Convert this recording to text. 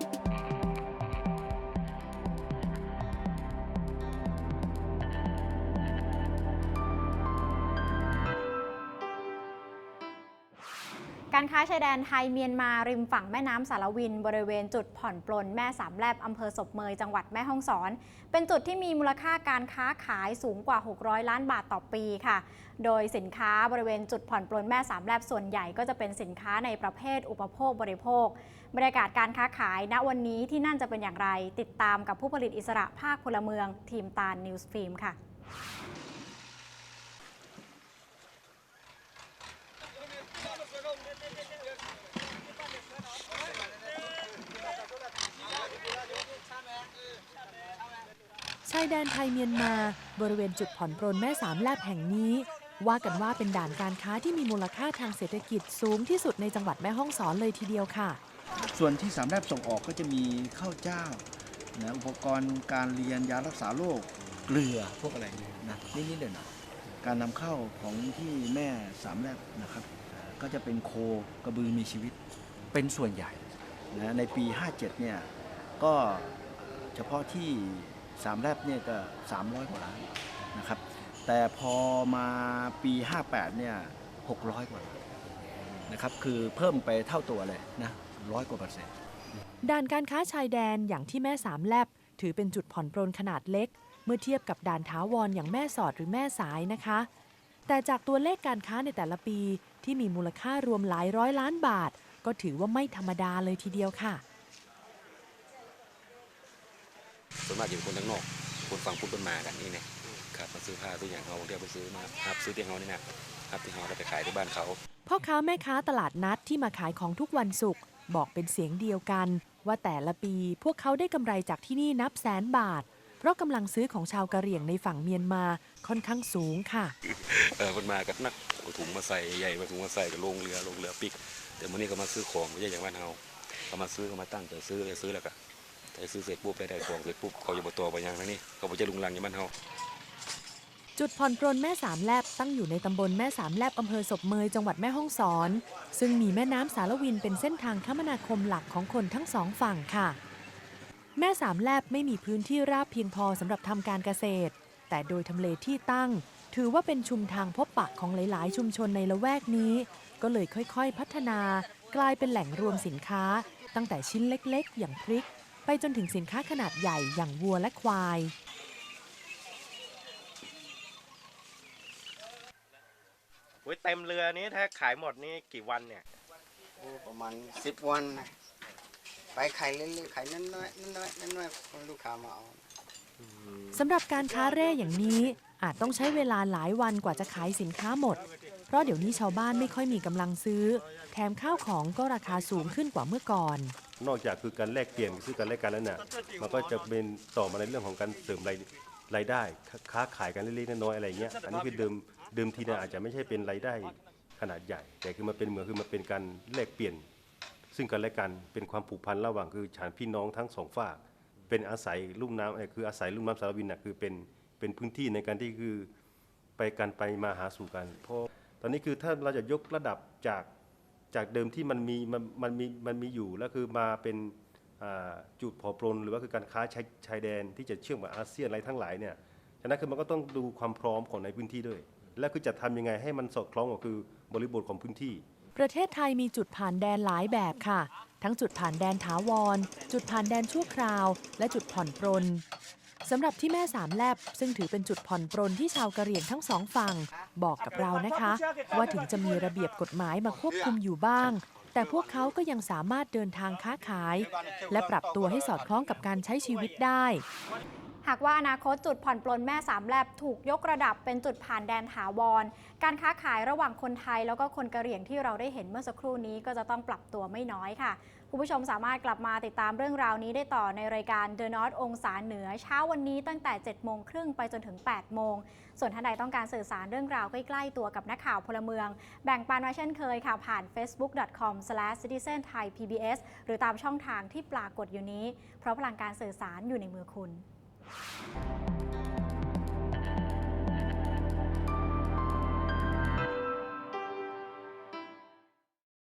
thank you การค้าชายแดนไทยเมียนมาริมฝั่งแม่น้ำสารวิน บริเวณจุดผ่อนปลนแม่สามแลบอำเภอศพเมยจังหวัดแม่ฮ่องสอน เป็นจุดที่มีมูลค่าการค้าขายสูงกว่า 600 ล้านบาทต่อปีค่ะ โดยสินค้าบริเวณจุดผ่อนปลนแม่สามแลบส่วนใหญ่ก็จะเป็นสินค้าในประเภทอุปโภคบริโภค บรรยากาศการค้าขายณวันนี้ที่นั่นจะเป็นอย่างไร ติดตามกับผู้ผลิตอิสระภาคพลเมือง ทีมตาลนิวส์ฟิล์มค่ะายแดนไทยเมียนมา บริเวณจุดผ่อนปรนแม่สามแลบแห่งนี้ ว่ากันว่าเป็นด่านการค้าที่มีมูลค่าทางเศรษฐกิจสูงที่สุดในจังหวัดแม่ฮ่องสอนเลยทีเดียวค่ะ ส่วนที่สามแลบส่งออกก็จะมีข้าวเจ้านะอุปกรณ์การเรียนยารักษาโรคเกลือพวกอะไรเนี่ยนะนิดๆเดียวนะการนำเข้าของที่แม่สามแลบนะครับ ก็จะเป็นโคกระบือมีชีวิตเป็นส่วนใหญ่นะในปี 57 เนี่ยก็เฉพาะที่ สามแลบเนี่ยก็ 300 กว่าล้านนะครับ แต่พอมาปี 58 เนี่ย 600 กว่าล้านนะครับ คือเพิ่มไปเท่าตัวเลยนะร้อยกว่าเปอร์เซ็นต์ด่านการค้าชายแดนอย่างที่แม่สามแลบ ถือเป็นจุดผ่อนปรนขนาดเล็ก เมื่อเทียบกับด่านถาวรอย่างแม่สอดหรือแม่สายนะคะ แต่จากตัวเลขการค้าในแต่ละปีที่มีมูลค่ารวมหลายร้อยล้านบาท ก็ถือว่าไม่ธรรมดาเลยทีเดียวค่ะ ส่วนมากอยู่คนทั้งนอกคนฟังพูดเป็นมากันนี่นะครับมาซื้อผ้าซื้ออย่างเขาเรียกไปซื้อมาครับซื้อที่เขานี่นะครับที่เขาเราไปขายที่บ้านเขาพ่อค้าแม่ค้าตลาดนัดที่มาขายของทุกวันศุกร์บอกเป็นเสียงเดียวกัน ว่าแต่ละปีพวกเขาได้กำไรจากที่นี่นับแสนบาท เพราะกำลังซื้อของชาวกะเหรี่ยงในฝั่งเมียนมาค่อนข้างสูงค่ะ เออคนมากันนักเอาถุงมาใส่ใหญ่มาถุงมาใส่กับลงเรือลงเรือปิก แต่มื่อนี้ก็มาซื้อของไม่ใช่อย่างบ้านเราเขามาซื้อเขามาตั้งใจซื้อเลยซื้อแล้วก็แต่ ซื้อเสร็จปุ๊บได้ได้ของเสร็จปุ๊บเขาจะมาตัวไปยังทั้งนี้เขาจะลุงลังอย่างบ้านเราจุดผ่อนปรนแม่สามแลบตั้งอยู่ในตำบลแม่สามแลบอำเภอศพเมยจังหวัดแม่ฮ่องสอน ซึ่งมีแม่น้ำสารวินเป็นเส้นทางคมนาคมหลักของคนทั้งสองฝั่งค่ะ แม่สามแลบไม่มีพื้นที่ราบเพียงพอสำหรับทำการเกษตร แต่โดยทำเลที่ตั้ง ถือว่าเป็นชุมทางพบปะของหลาย ๆ ชุมชนในละแวกนี้ ก็เลยค่อย ๆ พัฒนากลายเป็นแหล่งรวมสินค้า ตั้งแต่ชิ้นเล็ก ๆ อย่างพริก ไปจนถึงสินค้าขนาดใหญ่อย่างวัวและควาย โอ้ยเต็มเรือนี้ถ้าขายหมดนี่กี่วันเนี่ย โอ้ประมาณสิบวันนะไปขายเรื่อยๆขายน้อยๆน้อยๆน้อยๆคนลูกค้ามาเอา สำหรับการค้าเร่อย่างนี้อาจต้องใช้เวลาหลายวันกว่าจะขายสินค้าหมด เพราะเดี๋ยวนี้ชาวบ้านไม่ค่อยมีกำลังซื้อ แถมข้าวของก็ราคาสูงขึ้นกว่าเมื่อก่อน นอกจากคือการแลกเปลี่ยนซื้อกันแลกกันแล้วเนี่ยมันก็จะเป็นต่อมาในเรื่องของการเสริมรายรายได้ค้าขายกันเล็กๆน้อยๆอะไรเงี้ยอันนี้คือเดิมเดิมทีเนี่ยอาจจะไม่ใช่เป็นรายได้ขนาดใหญ่ แต่คือมันเป็นเหมือนคือมันเป็นการแลกเปลี่ยน ซึ่งกันและกันเป็นความผูกพันระหว่างคือฉันพี่น้องทั้งสองฝากเป็นอาศัยลุ่มน้ำคืออาศัยลุ่มน้ำสารวินน่ะคือเป็นเป็นพื้นที่ในการที่คือไปกันไปมาหาสู่กันเพราะ ตอนนี้คือถ้าเราจะยกระดับจากจากเดิมที่มันมีมันมันมีมันมีอยู่แล้วคือมาเป็นจุดผ่อปลนหรือว่าคือการค้าชายชายแดนที่จะเชื่อมกับอาเซียนอะไรทั้งหลายเนี่ยฉะนั้นคือมันก็ต้องดูความพร้อมของในพื้นที่ด้วย และคือจะทำยังไงให้มันสอดคล้องกับคือบริบทของพื้นที่ ประเทศไทยมีจุดผ่านแดนหลายแบบค่ะ ทั้งจุดผ่านแดนถาวร จุดผ่านแดนชั่วคราว และจุดผ่อนปรน สำหรับที่แม่สามแลบซึ่งถือเป็นจุดผ่อนปรนที่ชาวกะเหรี่ยงทั้งสองฝั่งบอกกับเรานะคะ ว่าถึงจะมีระเบียบกฎหมายมาควบคุมอยู่บ้าง แต่พวกเขาก็ยังสามารถเดินทางค้าขาย และปรับตัวให้สอดคล้องกับการใช้ชีวิตได้ หากว่าอนาคตจุดผ่อนปลนแม่สามแลบถูกยกระดับเป็นจุดผ่านแดนถาวร การค้าขายระหว่างคนไทยแล้วก็คนกะเหรี่ยงที่เราได้เห็นเมื่อสักครู่นี้ก็จะต้องปรับตัวไม่น้อยค่ะ คุณผู้ชมสามารถกลับมาติดตามเรื่องราวนี้ได้ต่อในรายการ The North องศาเหนือเช้าวันนี้ตั้งแต่ 7 โมงครึ่งไปจนถึง 8 โมง ส่วนท่านใดต้องการสื่อสารเรื่องราวใกล้ ๆ ตัวกับนักข่าวพลเมือง แบ่งปันมาเช่นเคยค่ะ ผ่าน facebook.com/citizenthai.pbs หรือตามช่องทางที่ปรากฏอยู่นี้ เพราะพลังการสื่อสารอยู่ในมือคุณ